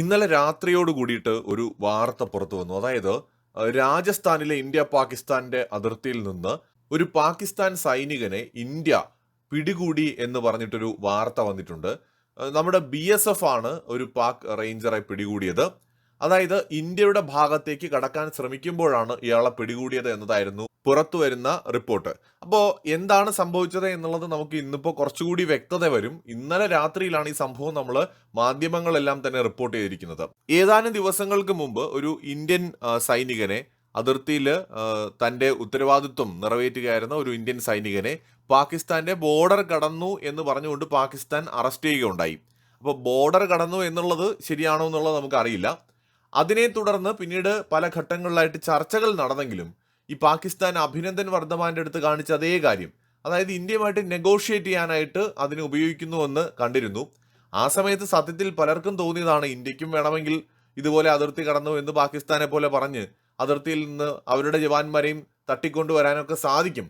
ഇന്നലെ രാത്രിയോട് കൂടിയിട്ട് ഒരു വാർത്ത പുറത്തു വന്നു. അതായത് രാജസ്ഥാനിലെ ഇന്ത്യ പാകിസ്ഥാന്റെ അതിർത്തിയിൽ നിന്ന് ഒരു പാകിസ്ഥാൻ സൈനികനെ ഇന്ത്യ പിടികൂടി എന്ന് പറഞ്ഞിട്ടൊരു വാർത്ത വന്നിട്ടുണ്ട്. നമ്മുടെ ബി എസ് എഫ് ആണ് ഒരു പാക് റേഞ്ചറെ പിടികൂടിയത്. അതായത് ഇന്ത്യയുടെ ഭാഗത്തേക്ക് കടക്കാൻ ശ്രമിക്കുമ്പോഴാണ് ഇയാളെ പിടികൂടിയത് എന്നതായിരുന്നു പുറത്തു വരുന്ന റിപ്പോർട്ട്. അപ്പോൾ എന്താണ് സംഭവിച്ചത് എന്നുള്ളത് നമുക്ക് ഇന്നിപ്പോൾ കുറച്ചുകൂടി വ്യക്തത വരും. ഇന്നലെ രാത്രിയിലാണ് ഈ സംഭവം നമ്മൾ മാധ്യമങ്ങളെല്ലാം തന്നെ റിപ്പോർട്ട് ചെയ്തിരിക്കുന്നത്. ഏതാനും ദിവസങ്ങൾക്ക് മുമ്പ് ഒരു ഇന്ത്യൻ സൈനികനെ അതിർത്തിയിൽ തന്റെ ഉത്തരവാദിത്വം നിറവേറ്റുകയായിരുന്ന ഒരു ഇന്ത്യൻ സൈനികനെ പാകിസ്ഥാന്റെ ബോർഡർ കടന്നു എന്ന് പറഞ്ഞുകൊണ്ട് പാകിസ്ഥാൻ അറസ്റ്റ് ചെയ്യുകയുണ്ടായി. അപ്പോൾ ബോർഡർ കടന്നു എന്നുള്ളത് ശരിയാണോ എന്നുള്ളത് നമുക്കറിയില്ല. അതിനെ തുടർന്ന് പിന്നീട് പല ഘട്ടങ്ങളിലായിട്ട് ചർച്ചകൾ നടന്നെങ്കിലും ഈ പാകിസ്ഥാൻ അഭിനന്ദൻ വർദ്ധമാന്റെ അടുത്ത് കാണിച്ച അതേ കാര്യം അതായത് ഇന്ത്യയുമായിട്ട് നെഗോഷിയേറ്റ് ചെയ്യാനായിട്ട് അതിനെ ഉപയോഗിക്കുന്നുവെന്ന് കണ്ടിരുന്നു. ആ സമയത്ത് സത്യത്തിൽ പലർക്കും തോന്നിയതാണ് ഇന്ത്യക്കും വേണമെങ്കിൽ ഇതുപോലെ അതിർത്തി കടന്നു എന്ന് പാകിസ്ഥാനെ പോലെ പറഞ്ഞ് അതിർത്തിയിൽ നിന്ന് അവരുടെ ജവാന്മാരെയും തട്ടിക്കൊണ്ടുവരാനൊക്കെ സാധിക്കും.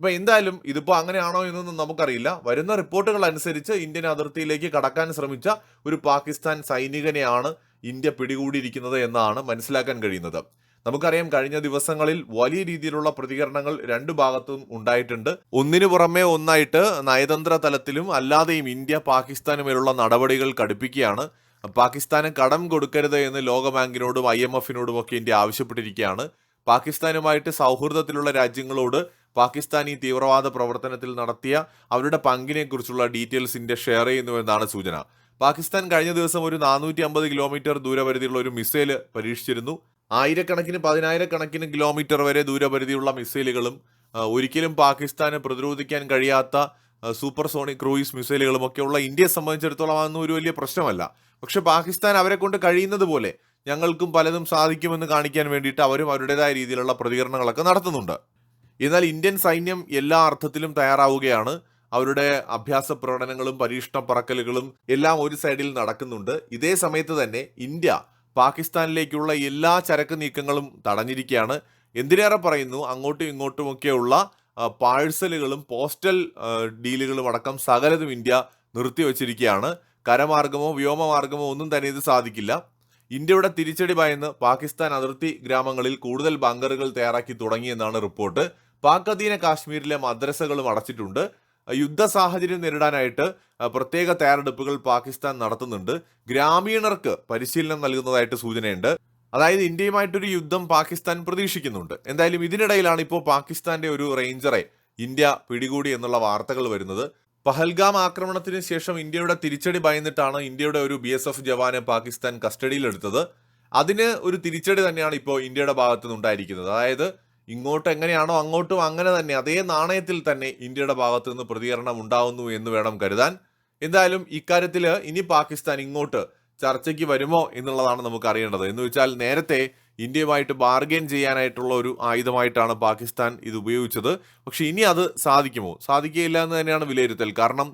ഇപ്പൊ എന്തായാലും ഇതിപ്പോ അങ്ങനെയാണോ എന്നൊന്നും നമുക്കറിയില്ല. വരുന്ന റിപ്പോർട്ടുകൾ അനുസരിച്ച് ഇന്ത്യൻ അതിർത്തിയിലേക്ക് കടക്കാൻ ശ്രമിച്ച ഒരു പാകിസ്ഥാൻ സൈനികനെയാണ് ഇന്ത്യ പിടികൂടിയിരിക്കുന്നത് എന്നാണ് മനസ്സിലാക്കാൻ കഴിയുന്നത്. നമുക്കറിയാം കഴിഞ്ഞ ദിവസങ്ങളിൽ വലിയ രീതിയിലുള്ള പ്രതികരണങ്ങൾ രണ്ടു ഭാഗത്തും ഉണ്ടായിട്ടുണ്ട്. ഒന്നിനു പുറമെ ഒന്നായിട്ട് നയതന്ത്ര തലത്തിലും അല്ലാതെയും ഇന്ത്യ പാകിസ്ഥാനുമേലുള്ള നടപടികൾ കടുപ്പിക്കുകയാണ്. പാകിസ്ഥാന് കടം കൊടുക്കരുത് എന്ന് ലോകബാങ്കിനോടും ഐ എം എഫിനോടും ഒക്കെ ഇന്ത്യ ആവശ്യപ്പെട്ടിരിക്കുകയാണ്. പാകിസ്ഥാനുമായിട്ട് സൗഹൃദത്തിലുള്ള രാജ്യങ്ങളോട് പാകിസ്ഥാൻ ഈ തീവ്രവാദ പ്രവർത്തനത്തിൽ നടത്തിയ അവരുടെ പങ്കിനെക്കുറിച്ചുള്ള ഡീറ്റെയിൽസ് ഇന്ത്യ ഷെയർ ചെയ്യുന്നു എന്നാണ് സൂചന. പാകിസ്ഥാൻ കഴിഞ്ഞ ദിവസം ഒരു നാനൂറ്റി അമ്പത് കിലോമീറ്റർ ദൂരപരിധിയുള്ള ഒരു മിസൈൽ പരീക്ഷിച്ചിരുന്നു. ആയിരക്കണക്കിന് പതിനായിരക്കണക്കിന് കിലോമീറ്റർ വരെ ദൂരപരിധിയുള്ള മിസൈലുകളും ഒരിക്കലും പാകിസ്ഥാന് പ്രതിരോധിക്കാൻ കഴിയാത്ത സൂപ്പർസോണിക് സൂപ്പർ സോണിക് ക്രൂയിസ് മിസൈലുകളും ഒക്കെയുള്ള ഇന്ത്യയെ സംബന്ധിച്ചിടത്തോളം അതൊന്നും ഒരു വലിയ പ്രശ്നമല്ല. പക്ഷെ പാകിസ്ഥാൻ അവരെ കൊണ്ട് കഴിയുന്നത് പോലെ ഞങ്ങൾക്കും പലതും സാധിക്കുമെന്ന് കാണിക്കാൻ വേണ്ടിയിട്ട് അവരും അവരുടേതായ രീതിയിലുള്ള പ്രതികരണങ്ങളൊക്കെ നടത്തുന്നുണ്ട്. എന്നാൽ ഇന്ത്യൻ സൈന്യം എല്ലാ അർത്ഥത്തിലും തയ്യാറാവുകയാണ്. അവരുടെ അഭ്യാസ പ്രകടനങ്ങളും പരീക്ഷണ പറക്കലുകളും എല്ലാം ഒരു സൈഡിൽ നടക്കുന്നുണ്ട്. ഇതേ സമയത്ത് തന്നെ ഇന്ത്യ പാകിസ്ഥാനിലേക്കുള്ള എല്ലാ ചരക്ക് നീക്കങ്ങളും തടഞ്ഞിരിക്കുകയാണ്. എന്തിനേറെ പറയുന്നു അങ്ങോട്ടും ഇങ്ങോട്ടുമൊക്കെയുള്ള പാഴ്സലുകളും പോസ്റ്റൽ ഡീലുകളും അടക്കം സകലതും ഇന്ത്യ നിർത്തിവച്ചിരിക്കുകയാണ്. കരമാർഗമോ വ്യോമമാർഗമോ ഒന്നും തന്നെ ഇത് സാധിക്കില്ല. ഇന്ത്യയുടെ തിരിച്ചടി ഭയന്ന് പാകിസ്ഥാൻ അതിർത്തി ഗ്രാമങ്ങളിൽ കൂടുതൽ ബങ്കറുകൾ തയ്യാറാക്കി തുടങ്ങിയെന്നാണ് റിപ്പോർട്ട്. പാക് അധീന കാശ്മീരിലെ മദ്രസകളും അടച്ചിട്ടുണ്ട്. യുദ്ധ സാഹചര്യം നേരിടാനായിട്ട് പ്രത്യേക തയ്യാറെടുപ്പുകൾ പാകിസ്ഥാൻ നടത്തുന്നുണ്ട്. ഗ്രാമീണർക്ക് പരിശീലനം നൽകുന്നതായിട്ട് സൂചനയുണ്ട്. അതായത് ഇന്ത്യയുമായിട്ടൊരു യുദ്ധം പാകിസ്ഥാൻ പ്രതീക്ഷിക്കുന്നുണ്ട്. എന്തായാലും ഇതിനിടയിലാണ് ഇപ്പോൾ പാകിസ്ഥാന്റെ ഒരു റേഞ്ചറെ ഇന്ത്യ പിടികൂടി എന്നുള്ള വാർത്തകൾ വരുന്നത്. പഹൽഗാം ആക്രമണത്തിന് ശേഷം ഇന്ത്യയുടെ തിരിച്ചടി ഭയന്നിട്ടാണ് ഇന്ത്യയുടെ ഒരു ബി എസ് എഫ് ജവാനെ പാകിസ്ഥാൻ കസ്റ്റഡിയിലെടുത്തത്. അതിന് ഒരു തിരിച്ചടി തന്നെയാണ് ഇപ്പോൾ ഇന്ത്യയുടെ ഭാഗത്തു നിന്നുണ്ടായിരിക്കുന്നത് അതായത് ഇങ്ങോട്ട് എങ്ങനെയാണോ അങ്ങോട്ടും അങ്ങനെ തന്നെ അതേ നാണയത്തിൽ തന്നെ ഇന്ത്യയുടെ ഭാഗത്തു നിന്ന് പ്രതികരണം ഉണ്ടാവുന്നു എന്ന് വേണം കരുതാൻ. എന്തായാലും ഇക്കാര്യത്തിൽ ഇനി പാകിസ്ഥാൻ ഇങ്ങോട്ട് ചർച്ചയ്ക്ക് വരുമോ എന്നുള്ളതാണ് നമുക്ക് അറിയേണ്ടത്. എന്ന് വെച്ചാൽ നേരത്തെ ഇന്ത്യയുമായിട്ട് ബാർഗെയിൻ ചെയ്യാനായിട്ടുള്ള ഒരു ആയുധമായിട്ടാണ് പാകിസ്ഥാൻ ഇത് ഉപയോഗിച്ചത്. പക്ഷെ ഇനി അത് സാധിക്കുമോ? സാധിക്കുകയില്ല എന്ന് തന്നെയാണ് വിലയിരുത്തൽ. കാരണം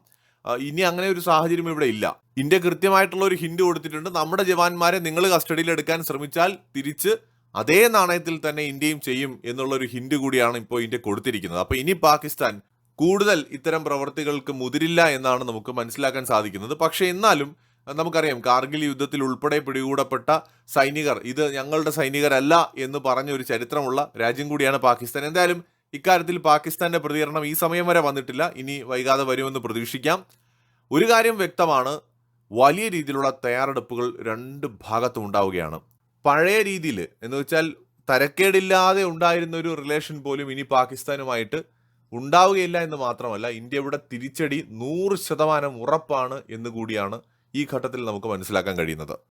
ഇനി അങ്ങനെ ഒരു സാഹചര്യം ഇവിടെ ഇല്ല. ഇന്ത്യ കൃത്യമായിട്ടുള്ള ഒരു ഹിന്റ് കൊടുത്തിട്ടുണ്ട്. നമ്മുടെ ജവാന്മാരെ നിങ്ങൾ കസ്റ്റഡിയിൽ എടുക്കാൻ ശ്രമിച്ചാൽ തിരിച്ച് അതേ നാണയത്തിൽ തന്നെ ഇന്ത്യയും ചെയ്യും എന്നുള്ള ഒരു ഹിന്റ് കൂടിയാണ് ഇപ്പോൾ ഇന്ത്യ കൊടുത്തിരിക്കുന്നത്. അപ്പോൾ ഇനി പാകിസ്ഥാൻ കൂടുതൽ ഇത്തരം പ്രവർത്തികൾക്ക് മുതിരില്ല എന്നാണ് നമുക്ക് മനസ്സിലാക്കാൻ സാധിക്കുന്നത്. പക്ഷേ എന്നാലും നമുക്കറിയാം കാർഗിൽ യുദ്ധത്തിൽ ഉൾപ്പെടെ പിടികൂടപ്പെട്ട സൈനികർ ഇത് ഞങ്ങളുടെ സൈനികരല്ല എന്ന് പറഞ്ഞ ഒരു ചരിത്രമുള്ള രാജ്യം കൂടിയാണ് പാകിസ്ഥാൻ. എന്തായാലും ഇക്കാര്യത്തിൽ പാകിസ്ഥാന്റെ പ്രതികരണം ഈ സമയം വരെ വന്നിട്ടില്ല. ഇനി വൈകാതെ വരുമെന്ന് പ്രതീക്ഷിക്കാം. ഒരു കാര്യം വ്യക്തമാണ്. വലിയ രീതിയിലുള്ള തയ്യാറെടുപ്പുകൾ രണ്ട് ഭാഗത്തും ഉണ്ടാവുകയാണ്. പഴയ രീതിയിൽ എന്ന് വെച്ചാൽ തരക്കേടില്ലാതെ ഉണ്ടായിരുന്ന ഒരു റിലേഷൻ പോലും ഇനി പാകിസ്ഥാനുമായിട്ട് ഉണ്ടാവുകയില്ല എന്ന് മാത്രമല്ല ഇന്ത്യയുടെ തിരിച്ചടി നൂറ് ശതമാനം ഉറപ്പാണ് എന്ന് കൂടിയാണ് ഈ ഘട്ടത്തിൽ നമുക്ക് മനസ്സിലാക്കാൻ കഴിയുന്നത്.